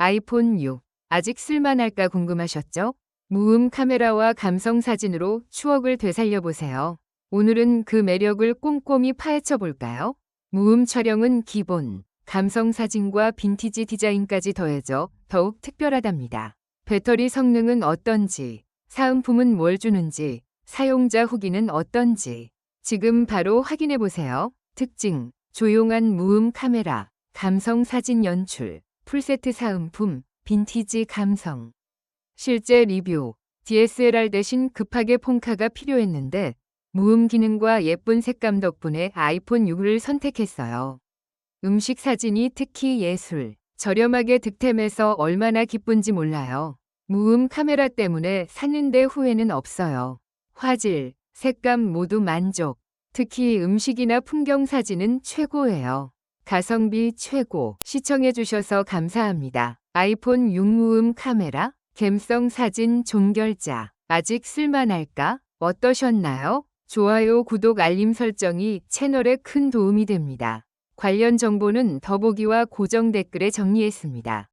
아이폰 6. 아직 쓸만할까 궁금하셨죠? 무음 카메라와 감성 사진으로 추억을 되살려 보세요. 오늘은 그 매력을 꼼꼼히 파헤쳐 볼까요? 무음 촬영은 기본, 감성 사진과 빈티지 디자인까지 더해져 더욱 특별하답니다. 배터리 성능은 어떤지, 사은품은 뭘 주는지, 사용자 후기는 어떤지 지금 바로 확인해 보세요. 특징, 조용한 무음 카메라, 감성 사진 연출, 풀세트 사은품, 빈티지 감성. 실제 리뷰, DSLR 대신 급하게 폰카가 필요했는데 무음 기능과 예쁜 색감 덕분에 아이폰 6을 선택했어요. 음식 사진이 특히 예술, 저렴하게 득템해서 얼마나 기쁜지 몰라요. 무음 카메라 때문에 샀는데 후회는 없어요. 화질, 색감 모두 만족. 특히 음식이나 풍경 사진은 최고예요. 가성비 최고. 시청해주셔서 감사합니다. 아이폰 6무음 카메라, 갬성 사진 종결자. 아직 쓸만할까? 어떠셨나요? 좋아요, 구독, 알림 설정이 채널에 큰 도움이 됩니다. 관련 정보는 더보기와 고정 댓글에 정리했습니다.